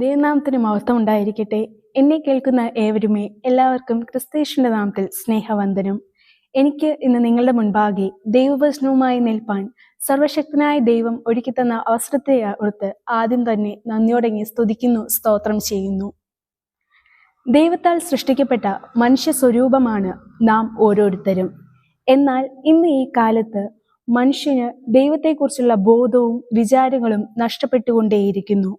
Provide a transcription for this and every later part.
ദൈവനാമത്തിന് മഹത്വം ഉണ്ടായിരിക്കട്ടെ എന്നെ കേൾക്കുന്ന ഏവരുമേ എല്ലാവർക്കും ക്രിസ്തേഷിന്റെ നാമത്തിൽ സ്നേഹവന്ദനം. എനിക്ക് ഇന്ന് നിങ്ങളുടെ മുൻപാകെ ദൈവവചനവുമായി നിൽപ്പാൻ സർവശക്തനായ ദൈവം ഒരുക്കിത്തന്ന അവസരത്തെ ഓർത്ത് ആദ്യം തന്നെ നന്ദിയോടങ്ങി സ്തുതിക്കുന്നു സ്തോത്രം ചെയ്യുന്നു. ദൈവത്താൽ സൃഷ്ടിക്കപ്പെട്ട മനുഷ്യ സ്വരൂപമാണ് നാം ഓരോരുത്തരും. എന്നാൽ ഇന്ന് ഈ കാലത്ത് മനുഷ്യന് ദൈവത്തെക്കുറിച്ചുള്ള ബോധവും വിചാരങ്ങളും നഷ്ടപ്പെട്ടുകൊണ്ടേയിരിക്കുന്നു.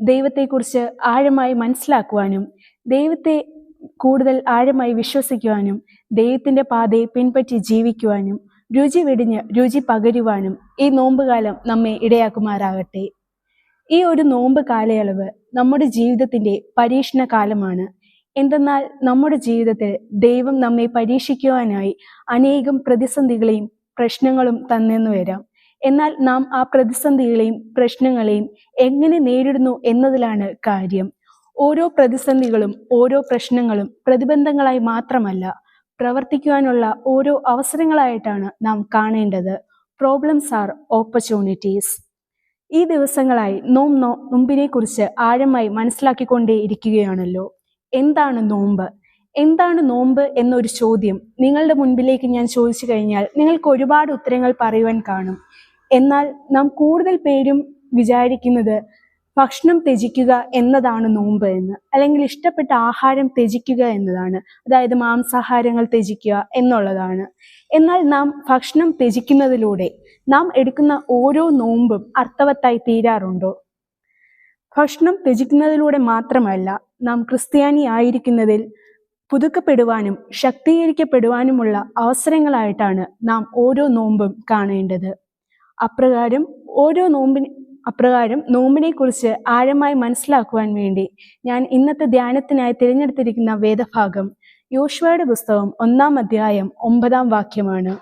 ദൈവത്തെക്കുറിച്ച് ആഴമായി മനസ്സിലാക്കുവാനും ദൈവത്തെ കൂടുതൽ ആഴമായി വിശ്വസിക്കുവാനും ദൈവത്തിന്റെ പാതയെ പിൻപറ്റി ജീവിക്കുവാനും രുചി വെടിഞ്ഞ് രുചി പകരുവാനും ഈ നോമ്പുകാലം നമ്മെ ഇടയാക്കുമാറാകട്ടെ. ഈ ഒരു നോമ്പ് കാലയളവ് നമ്മുടെ ജീവിതത്തിന്റെ പരീക്ഷണ കാലമാണ് എന്തെന്നാൽ നമ്മുടെ ജീവിതത്തിൽ ദൈവം നമ്മെ പരീക്ഷിക്കുവാനായി അനേകം പ്രതിസന്ധികളെയും പ്രശ്നങ്ങളും തന്നെന്ന് വരാം. എന്നാൽ നാം ആ പ്രതിസന്ധികളെയും പ്രശ്നങ്ങളെയും എങ്ങനെ നേരിടുന്നു എന്നതിലാണ് കാര്യം. ഓരോ പ്രതിസന്ധികളും ഓരോ പ്രശ്നങ്ങളും പ്രതിബന്ധങ്ങളായി മാത്രമല്ല പ്രവർത്തിക്കുവാനുള്ള ഓരോ അവസരങ്ങളായിട്ടാണ് നാം കാണേണ്ടത്. പ്രോബ്ലംസ് ആർ ഓപ്പർച്യൂണിറ്റീസ് ഈ ദിവസങ്ങളായി നോം നോ നോമ്പിനെ കുറിച്ച് ആഴമായി മനസ്സിലാക്കിക്കൊണ്ടേ ഇരിക്കുകയാണല്ലോ. എന്താണ് നോമ്പ്? എന്താണ് നോമ്പ് എന്നൊരു ചോദ്യം നിങ്ങളുടെ മുൻപിലേക്ക് ഞാൻ ചോദിച്ചു കഴിഞ്ഞാൽ നിങ്ങൾക്ക് ഒരുപാട് ഉത്തരങ്ങൾ പറയുവാൻ കാണും. എന്നാൽ നാം കൂടുതൽ പേരും വിചാരിക്കുന്നത് ഭക്ഷണം ത്യജിക്കുക എന്നതാണ് നോമ്പ് എന്ന്. അല്ലെങ്കിൽ ഇഷ്ടപ്പെട്ട ആഹാരം ത്യജിക്കുക എന്നതാണ്. അതായത് മാംസാഹാരങ്ങൾ ത്യജിക്കുക എന്നുള്ളതാണ്. എന്നാൽ നാം ഭക്ഷണം ത്യജിക്കുന്നതിലൂടെ നാം എടുക്കുന്ന ഓരോ നോമ്പും അർത്ഥവത്തായി തീരാറുണ്ടോ? ഭക്ഷണം ത്യജിക്കുന്നതിലൂടെ മാത്രമല്ല നാം ക്രിസ്ത്യാനി ആയിരിക്കുന്നതിൽ പുതുക്കപ്പെടുവാനും ശക്തീകരിക്കപ്പെടുവാനുമുള്ള അവസരങ്ങളായിട്ടാണ് നാം ഓരോ നോമ്പും കാണേണ്ടത്. അപ്രകാരം ഓരോ നോമ്പിന് അപ്രകാരം നോമ്പിനെക്കുറിച്ച് ആഴമായി മനസ്സിലാക്കുവാൻ വേണ്ടി ഞാൻ ഇന്നത്തെ ധ്യാനത്തിനായി തിരഞ്ഞെടുത്തിരിക്കുന്ന വേദഭാഗം യോശുവയുടെ പുസ്തകം ഒന്നാം അധ്യായം ഒമ്പതാം വാക്യമാണ്.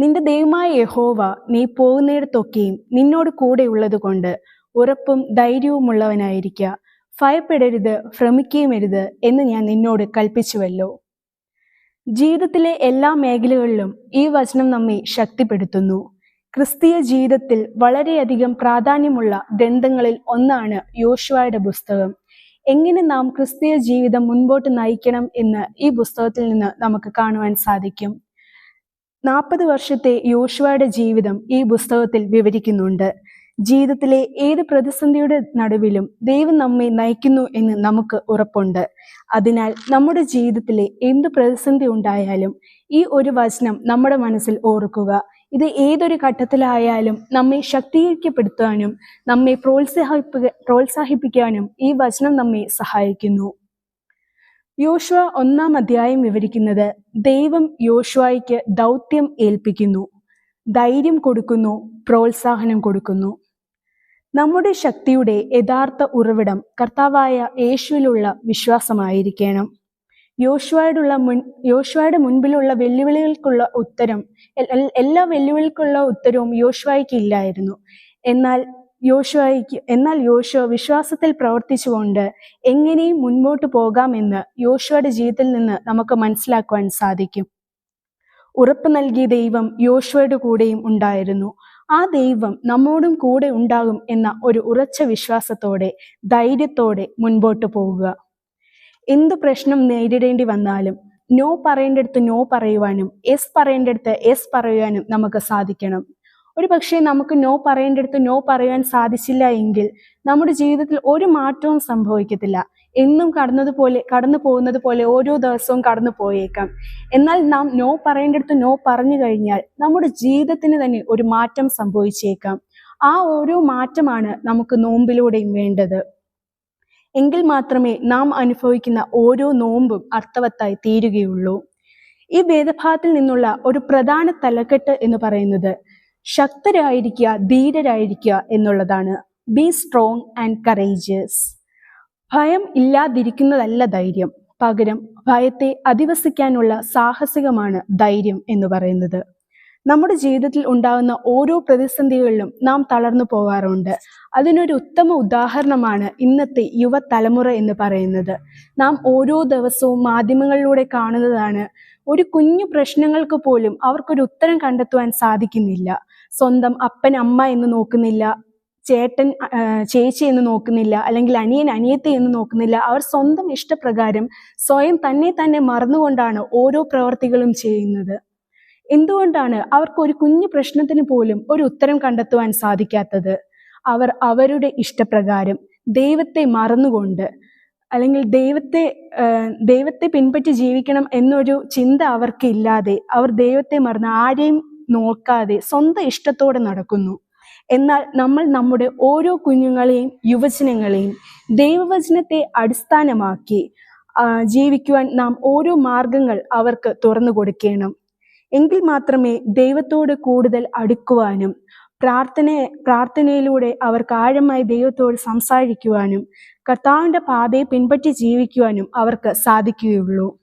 നിന്റെ ദൈവമായ യഹോവ നീ പോകുന്നിടത്തൊക്കെയും നിന്നോട് കൂടെ ഉള്ളത് കൊണ്ട് ഉറപ്പും ധൈര്യവുമുള്ളവനായിരിക്കുക ഭയപ്പെടരുത് ഭ്രമിക്കുകയുമരുത് എന്ന് ഞാൻ നിന്നോട് കൽപ്പിച്ചുവല്ലോ. ജീവിതത്തിലെ എല്ലാ മേഖലകളിലും ഈ വചനം നമ്മെ ശക്തിപ്പെടുത്തുന്നു. ക്രിസ്തീയ ജീവിതത്തിൽ വളരെയധികം പ്രാധാന്യമുള്ള ഗ്രന്ഥങ്ങളിൽ ഒന്നാണ് യോശുവയുടെ പുസ്തകം. എങ്ങനെ നാം ക്രിസ്തീയ ജീവിതം മുൻപോട്ട് നയിക്കണം എന്ന് ഈ പുസ്തകത്തിൽ നിന്ന് നമുക്ക് കാണുവാൻ സാധിക്കും. നാൽപ്പത് വർഷത്തെ യോശുവയുടെ ജീവിതം ഈ പുസ്തകത്തിൽ വിവരിക്കുന്നുണ്ട്. ജീവിതത്തിലെ ഏത് പ്രതിസന്ധിയുടെ നടുവിലും ദൈവം നമ്മെ നയിക്കുന്നു എന്ന് നമുക്ക് ഉറപ്പുണ്ട്. അതിനാൽ നമ്മുടെ ജീവിതത്തിലെ എന്ത് പ്രതിസന്ധി ഉണ്ടായാലും ഈ ഒരു വചനം നമ്മുടെ മനസ്സിൽ ഓർക്കുക. ഇത് ഏതൊരു ഘട്ടത്തിലായാലും നമ്മെ ശക്തീകരിക്കപ്പെടുത്താനും നമ്മെ പ്രോത്സാഹിപ്പി പ്രോത്സാഹിപ്പിക്കാനും ഈ വചനം നമ്മെ സഹായിക്കുന്നു. യോശുവ ഒന്നാം അധ്യായം വിവരിക്കുന്നത് ദൈവം യോശുവായിക്ക് ദൗത്യം ഏൽപ്പിക്കുന്നു ധൈര്യം കൊടുക്കുന്നു പ്രോത്സാഹനം കൊടുക്കുന്നു. നമ്മുടെ ശക്തിയുടെ യഥാർത്ഥ ഉറവിടം കർത്താവായ യേശുവിലുള്ള വിശ്വാസമായിരിക്കണം. യോശുവയോടുള്ള മുൻ യോശുവയുടെ മുൻപിലുള്ള വെല്ലുവിളികൾക്കുള്ള ഉത്തരം എല്ലാ വെല്ലുവിളികൾക്കുള്ള ഉത്തരവും യോശുവയ്ക്ക് ഇല്ലായിരുന്നു. എന്നാൽ യോശുവയ്ക്ക് എന്നാൽ യോശുവ വിശ്വാസത്തിൽ പ്രവർത്തിച്ചുകൊണ്ട് എങ്ങനെയും മുൻപോട്ട് പോകാമെന്ന് യോശുവയുടെ ജീവിതത്തിൽ നിന്ന് നമുക്ക് മനസ്സിലാക്കുവാൻ സാധിക്കും. ഉറപ്പ് നൽകിയ ദൈവം യോശുവയുടെ കൂടെയും ഉണ്ടായിരുന്നു. ആ ദൈവം നമ്മോടും കൂടെ ഉണ്ടാകും എന്ന ഒരു ഉറച്ച വിശ്വാസത്തോടെ ധൈര്യത്തോടെ മുൻപോട്ട് പോവുക. എന്ത് പ്രശ്നം നേരിടേണ്ടി വന്നാലും നോ പറയേണ്ടടുത്ത് നോ പറയുവാനും എസ് പറയേണ്ടടുത്ത് എസ് പറയുവാനും നമുക്ക് സാധിക്കണം. ഒരു പക്ഷേ നമുക്ക് നോ പറയേണ്ടടുത്ത് നോ പറയാൻ സാധിച്ചില്ല എങ്കിൽ നമ്മുടെ ജീവിതത്തിൽ ഒരു മാറ്റവും സംഭവിക്കത്തില്ല. എന്നും കടന്നതുപോലെ കടന്നു പോകുന്നത് പോലെ ഓരോ ദിവസവും കടന്നു പോയേക്കാം. എന്നാൽ നാം നോ പറയേണ്ടടുത്ത് നോ പറഞ്ഞു കഴിഞ്ഞാൽ നമ്മുടെ ജീവിതത്തിന് തന്നെ ഒരു മാറ്റം സംഭവിച്ചേക്കാം. ആ ഓരോ മാറ്റമാണ് നമുക്ക് നോമ്പിലൂടെയും വേണ്ടത്. എങ്കിൽ മാത്രമേ നാം അനുഭവിക്കുന്ന ഓരോ നോമ്പും അർത്ഥവത്തായി തീരുകയുള്ളൂ. ഈ വേദഭാഗത്തിൽ നിന്നുള്ള ഒരു പ്രധാന തലക്കെട്ട് എന്ന് പറയുന്നത് ശക്തരായിരിക്കുക ധീരരായിരിക്കുക എന്നുള്ളതാണ്. ബി സ്ട്രോങ് ആൻഡ് കറേജിയസ് ഭയം ഇല്ലാതിരിക്കുന്നതല്ല ധൈര്യം. പകരം ഭയത്തെ അധിവസിക്കാനുള്ള സാഹസികമാണ് ധൈര്യം എന്ന് പറയുന്നത്. നമ്മുടെ ജീവിതത്തിൽ ഉണ്ടാകുന്ന ഓരോ പ്രതിസന്ധികളിലും നാം തളർന്നു പോകാറുണ്ട്. അതിനൊരു ഉത്തമ ഉദാഹരണമാണ് ഇന്നത്തെ യുവതലമുറ എന്ന് പറയുന്നത്. നാം ഓരോ ദിവസവും മാധ്യമങ്ങളിലൂടെ കാണുന്നതാണ് ഒരു കുഞ്ഞു പ്രശ്നങ്ങൾക്ക് പോലും അവർക്കൊരു ഉത്തരം കണ്ടെത്തുവാൻ സാധിക്കുന്നില്ല. സ്വന്തം അപ്പൻ അമ്മ എന്ന് നോക്കുന്നില്ല ചേട്ടൻ ചേച്ചി എന്ന് നോക്കുന്നില്ല അല്ലെങ്കിൽ അനിയൻ അനിയത്തെ എന്ന് നോക്കുന്നില്ല. അവർ സ്വന്തം ഇഷ്ടപ്രകാരം സ്വയം തന്നെ തന്നെ മറന്നുകൊണ്ടാണ് ഓരോ പ്രവർത്തികളും ചെയ്യുന്നത്. എന്തുകൊണ്ടാണ് അവർക്ക് ഒരു കുഞ്ഞു പ്രശ്നത്തിന് പോലും ഒരു ഉത്തരം കണ്ടെത്തുവാൻ സാധിക്കാത്തത്? അവർ അവരുടെ ഇഷ്ടപ്രകാരം ദൈവത്തെ മറന്നുകൊണ്ട് അല്ലെങ്കിൽ ദൈവത്തെ ദൈവത്തെ പിൻപറ്റി ജീവിക്കണം എന്നൊരു ചിന്ത അവർക്കില്ലാതെ അവർ ദൈവത്തെ മറന്ന് ആരെയും നോക്കാതെ സ്വന്തം ഇഷ്ടത്തോടെ നടക്കുന്നു. എന്നാൽ നമ്മൾ നമ്മുടെ ഓരോ കുഞ്ഞുങ്ങളെയും യുവജനങ്ങളെയും ദൈവവചനത്തെ അടിസ്ഥാനമാക്കി ജീവിക്കുവാൻ നാം ഓരോ മാർഗങ്ങൾ അവർക്ക് തുറന്നു കൊടുക്കണം. എങ്കിൽ മാത്രമേ ദൈവത്തോട് കൂടുതൽ അടുക്കുവാനും പ്രാർത്ഥന പ്രാർത്ഥനയിലൂടെ അവർക്ക് ആഴമായി ദൈവത്തോട് സംസാരിക്കുവാനും കർത്താവിന്റെ പാതയെ പിൻപറ്റി ജീവിക്കുവാനും അവർക്ക് സാധിക്കുകയുള്ളൂ.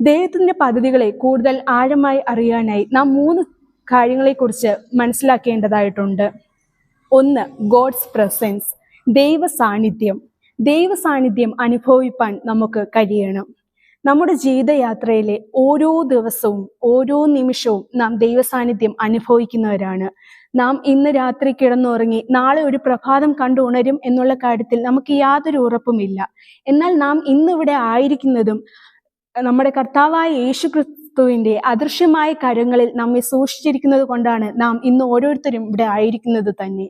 ദൈവത്തിന്റെ പദ്ധതികളെ കൂടുതൽ ആഴമായി അറിയാനായി നാം മൂന്ന് കാര്യങ്ങളെക്കുറിച്ച് മനസ്സിലാക്കേണ്ടതായിട്ടുണ്ട്. ഒന്ന് ഗോഡ്സ് പ്രസൻസ് ദൈവ സാന്നിധ്യം ദൈവ സാന്നിധ്യം അനുഭവിപ്പാൻ നമുക്ക് കഴിയണം. നമ്മുടെ ജീവിതയാത്രയിലെ ഓരോ ദിവസവും ഓരോ നിമിഷവും നാം ദൈവസാന്നിധ്യം അനുഭവിക്കുന്നവരാണ്. നാം ഇന്ന് രാത്രി കിടന്നുറങ്ങി നാളെ ഒരു പ്രഭാതം കണ്ടു ഉണരും എന്നുള്ള കാര്യത്തിൽ നമുക്ക് യാതൊരു ഉറപ്പുമില്ല. എന്നാൽ നാം ഇന്നിവിടെ ആയിരിക്കുന്നതും നമ്മുടെ കർത്താവായ യേശു ക്രിസ്തുവിന്റെ അദൃശ്യമായ കരങ്ങളിൽ നമ്മെ സൂക്ഷിച്ചിരിക്കുന്നത് കൊണ്ടാണ് നാം ഇന്ന് ഓരോരുത്തരും ഇവിടെ ആയിരിക്കുന്നത് തന്നെ.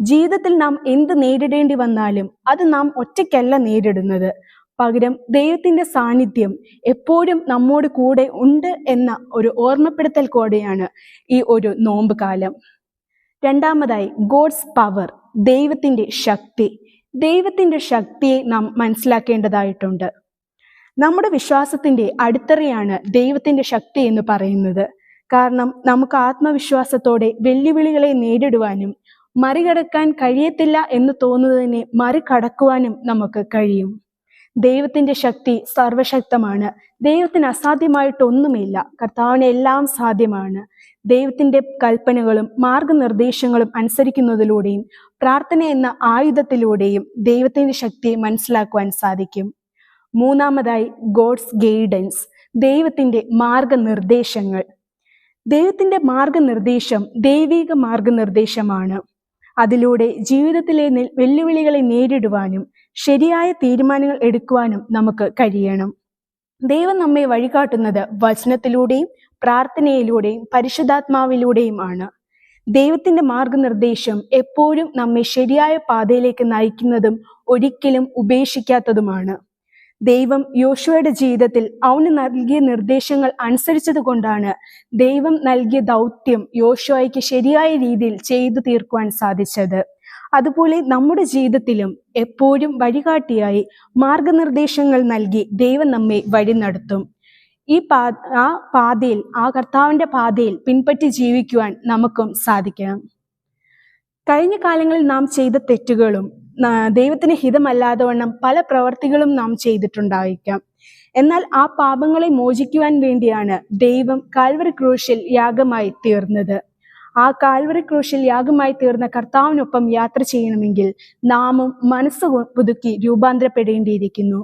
ജീവിതത്തിൽ നാം എന്ത് നേരിടേണ്ടി വന്നാലും അത് നാം ഒറ്റയ്ക്കല്ല നേരിടുന്നത്. പകരം ദൈവത്തിന്റെ സാന്നിധ്യം എപ്പോഴും നമ്മോട് കൂടെ ഉണ്ട് എന്ന ഒരു ഓർമ്മപ്പെടുത്തൽ കൂടെയാണ് ഈ ഒരു നോമ്പ് കാലം. രണ്ടാമതായി ഗോഡ്സ് പവർ ദൈവത്തിന്റെ ശക്തി. ദൈവത്തിന്റെ ശക്തിയെ നാം മനസ്സിലാക്കേണ്ടതായിട്ടുണ്ട്. നമ്മുടെ വിശ്വാസത്തിന്റെ അടിത്തറയാണ് ദൈവത്തിന്റെ ശക്തി എന്ന് പറയുന്നത്. കാരണം നമുക്ക് ആത്മവിശ്വാസത്തോടെ വെല്ലുവിളികളെ നേരിടുവാനും മറികടക്കാൻ കഴിയത്തില്ല എന്ന് തോന്നുന്നതിനെ മറികടക്കുവാനും നമുക്ക് കഴിയും. ദൈവത്തിന്റെ ശക്തി സർവശക്തമാണ്. ദൈവത്തിന് അസാധ്യമായിട്ടൊന്നുമില്ല. കർത്താവിന് എല്ലാം സാധ്യമാണ്. ദൈവത്തിന്റെ കൽപ്പനകളും മാർഗനിർദ്ദേശങ്ങളും അനുസരിക്കുന്നതിലൂടെയും പ്രാർത്ഥന എന്ന ആയുധത്തിലൂടെയും ദൈവത്തിന്റെ ശക്തിയെ മനസ്സിലാക്കുവാൻ സാധിക്കും. മൂന്നാമതായി ഗോഡ്സ് ഗൈഡൻസ് ദൈവത്തിന്റെ മാർഗനിർദ്ദേശങ്ങൾ. ദൈവത്തിന്റെ മാർഗനിർദ്ദേശം ദൈവിക മാർഗനിർദ്ദേശമാണ്. അതിലൂടെ ജീവിതത്തിലെ വെല്ലുവിളികളെ നേരിടുവാനും ശരിയായ തീരുമാനങ്ങൾ എടുക്കുവാനും നമുക്ക് കഴിയണം. ദൈവം നമ്മെ വഴികാട്ടുന്നത് വചനത്തിലൂടെയും പ്രാർത്ഥനയിലൂടെയും പരിശുദ്ധാത്മാവിലൂടെയും ആണ് ദൈവത്തിന്റെ മാർഗനിർദ്ദേശം എപ്പോഴും നമ്മെ ശരിയായ പാതയിലേക്ക് നയിക്കുന്നതും ഒരിക്കലും ഉപേക്ഷിക്കാത്തതുമാണ്. ദൈവം യോശുവയുടെ ജീവിതത്തിൽ അവന് നൽകിയ നിർദ്ദേശങ്ങൾ അനുസരിച്ചത് കൊണ്ടാണ് ദൈവം നൽകിയ ദൗത്യം യോശുവയ്ക്ക് ശരിയായ രീതിയിൽ ചെയ്തു തീർക്കുവാൻ സാധിച്ചത്. അതുപോലെ നമ്മുടെ ജീവിതത്തിലും എപ്പോഴും വഴികാട്ടിയായി മാർഗനിർദ്ദേശങ്ങൾ നൽകി ദൈവം നമ്മെ വഴി നടത്തും. ഈ പാ ആ പാതയിൽ ആ കർത്താവിന്റെ പാതയിൽ പിൻപറ്റി ജീവിക്കുവാൻ നമുക്കും സാധിക്കണം. കഴിഞ്ഞ കാലങ്ങളിൽ നാം ചെയ്ത തെറ്റുകളും ദൈവത്തിന് ഹിതമല്ലാതെ വണ്ണം പല പ്രവർത്തികളും നാം ചെയ്തിട്ടുണ്ടായിരിക്കാം. എന്നാൽ ആ പാപങ്ങളെ മോചിക്കുവാൻ വേണ്ടിയാണ് ദൈവം കാൽവറി ക്രൂശിൽ യാഗമായി തീർന്നത്. ആ കാൽവറി ക്രൂശിൽ യാഗമായി തീർന്ന കർത്താവിനൊപ്പം യാത്ര ചെയ്യണമെങ്കിൽ നാമും മനസ്സ് പുതുക്കി രൂപാന്തരപ്പെടേണ്ടിയിരിക്കുന്നു.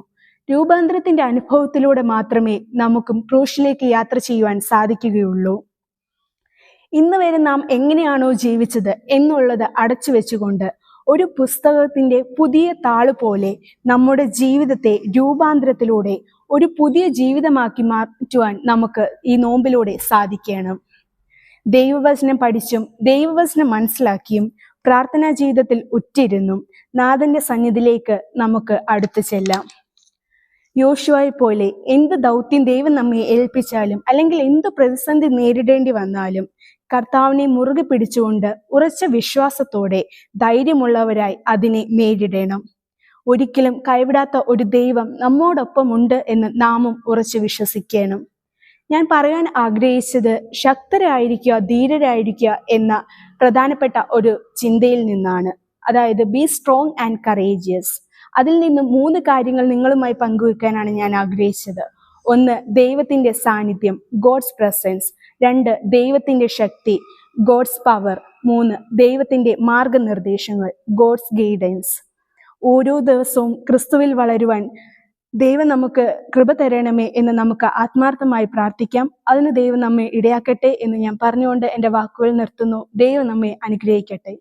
രൂപാന്തരത്തിന്റെ അനുഭവത്തിലൂടെ മാത്രമേ നമുക്കും ക്രൂശിലേക്ക് യാത്ര ചെയ്യുവാൻ സാധിക്കുകയുള്ളൂ. ഇന്ന് വരെ നാം എങ്ങനെയാണോ ജീവിച്ചത് എന്നുള്ളത് അടച്ചു വെച്ചുകൊണ്ട് ഒരു പുസ്തകത്തിന്റെ പുതിയ താൾ പോലെ നമ്മുടെ ജീവിതത്തെ രൂപാന്തരത്തിലൂടെ ഒരു പുതിയ ജീവിതമാക്കി മാറ്റുവാൻ നമുക്ക് ഈ നോമ്പിലൂടെ സാധിക്കണം. ദൈവവചനം പഠിച്ചും ദൈവവചനം മനസ്സിലാക്കിയും പ്രാർത്ഥനാ ജീവിതത്തിൽ ഉറ്റിരുന്നും നാഥന്റെ സന്നിധിയിലേക്ക് നമുക്ക് അടുത്തു ചെല്ലാം. യോശുവായി പോലെ എന്ത് ദൗത്യം ദൈവം നമ്മെ ഏൽപ്പിച്ചാലും അല്ലെങ്കിൽ എന്ത് പ്രതിസന്ധി നേരിടേണ്ടി വന്നാലും കർത്താവിനെ മുറുകെ പിടിച്ചുകൊണ്ട് ഉറച്ച വിശ്വാസത്തോടെ ധൈര്യമുള്ളവരായി അതിനെ നേരിടണം. ഒരിക്കലും കൈവിടാത്ത ഒരു ദൈവം നമ്മോടൊപ്പം ഉണ്ട് എന്ന് നാമും ഉറച്ചു വിശ്വസിക്കണം. ഞാൻ പറയാൻ ആഗ്രഹിച്ചത് ശക്തരായിരിക്കുക ധീരരായിരിക്കുക എന്ന പ്രധാനപ്പെട്ട ഒരു ചിന്തയിൽ നിന്നാണ്. അതായത് ബി സ്ട്രോങ് ആൻഡ് കറേജിയസ് അതിൽ നിന്ന് മൂന്ന് കാര്യങ്ങൾ നിങ്ങളുമായി പങ്കുവെക്കാനാണ് ഞാൻ ആഗ്രഹിച്ചത്. ഒന്ന് ദൈവത്തിന്റെ സാന്നിധ്യം ഗോഡ്സ് പ്രസൻസ് രണ്ട് ദൈവത്തിന്റെ ശക്തി ഗോഡ്സ് പവർ മൂന്ന് ദൈവത്തിന്റെ മാർഗനിർദ്ദേശങ്ങൾ ഗോഡ്സ് ഗൈഡൻസ് ഓരോ ദിവസവും ക്രിസ്തുവിൽ വളരുവാൻ ദൈവം നമുക്ക് കൃപ തരണമേ എന്ന് നമുക്ക് ആത്മാർത്ഥമായി പ്രാർത്ഥിക്കാം. അതിന് ദൈവം നമ്മെ ഇടയാക്കട്ടെ എന്ന് ഞാൻ പറഞ്ഞുകൊണ്ട് എന്റെ വാക്കുകൾ നിർത്തുന്നു. ദൈവം നമ്മെ അനുഗ്രഹിക്കട്ടെ.